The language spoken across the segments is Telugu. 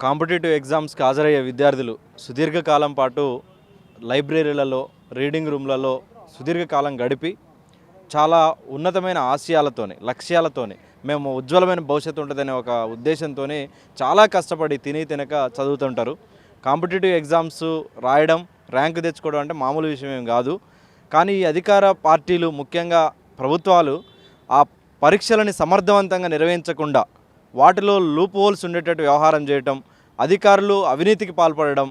కాంపిటేటివ్ ఎగ్జామ్స్కి హాజరయ్యే విద్యార్థులు సుదీర్ఘకాలం పాటు లైబ్రరీలలో రీడింగ్ రూమ్లలో సుదీర్ఘకాలం గడిపి చాలా ఉన్నతమైన ఆశయాలతోని లక్ష్యాలతోని మేము ఉజ్వలమైన భవిష్యత్తు ఉంటుందనే ఒక ఉద్దేశంతోనే చాలా కష్టపడి తిని తినక చదువుతుంటారు. కాంపిటేటివ్ ఎగ్జామ్స్ రాయడం ర్యాంక్ తెచ్చుకోవడం అంటే మామూలు విషయం ఏం కాదు. కానీ ఈ అధికార పార్టీలు ముఖ్యంగా ప్రభుత్వాలు ఆ పరీక్షలని సమర్థవంతంగా నిర్వహించకుండా వాటిలో లూప్ హోల్స్ ఉండేటట్టు వ్యవహారం చేయటం అధికారులు అవినీతికి పాల్పడడం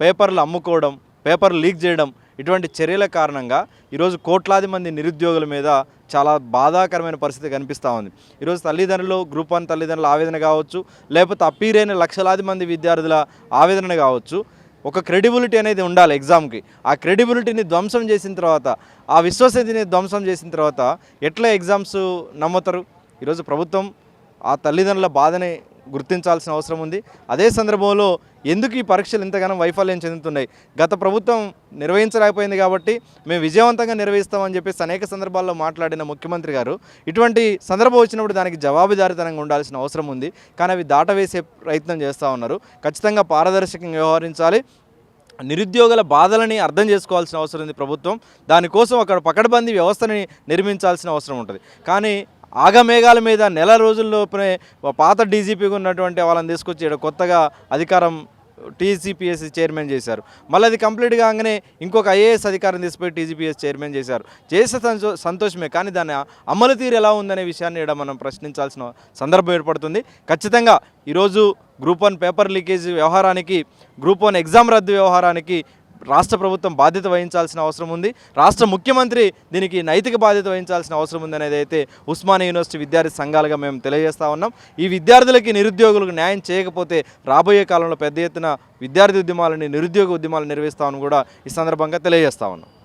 పేపర్లు అమ్ముకోవడం పేపర్లు లీక్ చేయడం ఇటువంటి చర్యల కారణంగా ఈరోజు కోట్లాది మంది నిరుద్యోగుల మీద చాలా బాధాకరమైన పరిస్థితి కనిపిస్తూ ఉంది. ఈరోజు తల్లిదండ్రులు గ్రూప్ వన్ తల్లిదండ్రుల ఆవేదన కావచ్చు లేకపోతే అప్పీరైన లక్షలాది మంది విద్యార్థుల ఆవేదన కావచ్చు ఒక క్రెడిబిలిటీ అనేది ఉండాలి ఎగ్జామ్కి ఆ క్రెడిబిలిటీని ధ్వంసం చేసిన తర్వాత ఆ విశ్వసనీయతని ధ్వంసం చేసిన తర్వాత ఎట్లా ఎగ్జామ్స్ నమ్ముతారు? ఈరోజు ప్రభుత్వం ఆ తల్లిదండ్రుల బాధని గుర్తించాల్సిన అవసరం ఉంది. అదే సందర్భంలో ఎందుకు ఈ పరీక్షలు ఇంతగానో వైఫల్యం చెందుతున్నాయి? గత ప్రభుత్వం నిర్వహించలేకపోయింది కాబట్టి మేము విజయవంతంగా నిర్వహిస్తామని చెప్పేసి అనేక సందర్భాల్లో మాట్లాడిన ముఖ్యమంత్రి గారు ఇటువంటి సందర్భం వచ్చినప్పుడు దానికి జవాబుదారితనంగా ఉండాల్సిన అవసరం ఉంది. కానీ అవి దాటవేసే ప్రయత్నం చేస్తూ ఉన్నారు. ఖచ్చితంగా పారదర్శకంగా వ్యవహరించాలి. నిరుద్యోగుల బాధలని అర్థం చేసుకోవాల్సిన అవసరం ఉంది ప్రభుత్వం. దానికోసం అక్కడ పకడ్బందీ వ్యవస్థని నిర్మించాల్సిన అవసరం ఉంటుంది. కానీ ఆగమేఘాల మీద నెల రోజుల్లోపునే పాత డీజీపీగా ఉన్నటువంటి వాళ్ళని తీసుకొచ్చి కొత్తగా అధికారం టీజీపీఎస్సీ చైర్మన్ చేశారు. మళ్ళీ అది కంప్లీట్ కాగానే ఇంకొక ఐఏఎస్ అధికారం తీసిపోయి టీజీపీఎస్ చైర్మన్ చేశారు. చేసే సంతో సంతోషమే కానీ దాని అమలు తీరు ఎలా ఉందనే విషయాన్ని ఇక్కడ మనం ప్రశ్నించాల్సిన సందర్భం ఏర్పడుతుంది. ఖచ్చితంగా ఈరోజు గ్రూప్ వన్ పేపర్ లీకేజ్ వ్యవహారానికి గ్రూప్ వన్ ఎగ్జామ్ రద్దు వ్యవహారానికి రాష్ట్ర ప్రభుత్వం బాధ్యత వహించాల్సిన అవసరం ఉంది. రాష్ట్ర ముఖ్యమంత్రి దీనికి నైతిక బాధ్యత వహించాల్సిన అవసరం ఉంది అనేది అయితే ఉస్మానియా యూనివర్సిటీ విద్యార్థి సంఘాలుగా మేము తెలియజేస్తా ఉన్నాం. ఈ విద్యార్థులకి నిరుద్యోగులకు న్యాయం చేయకపోతే రాబోయే కాలంలో పెద్ద ఎత్తున విద్యార్థి ఉద్యమాలని నిరుద్యోగ ఉద్యమాలు నిర్వహిస్తామని కూడా ఈ సందర్భంగా తెలియజేస్తా ఉన్నాం.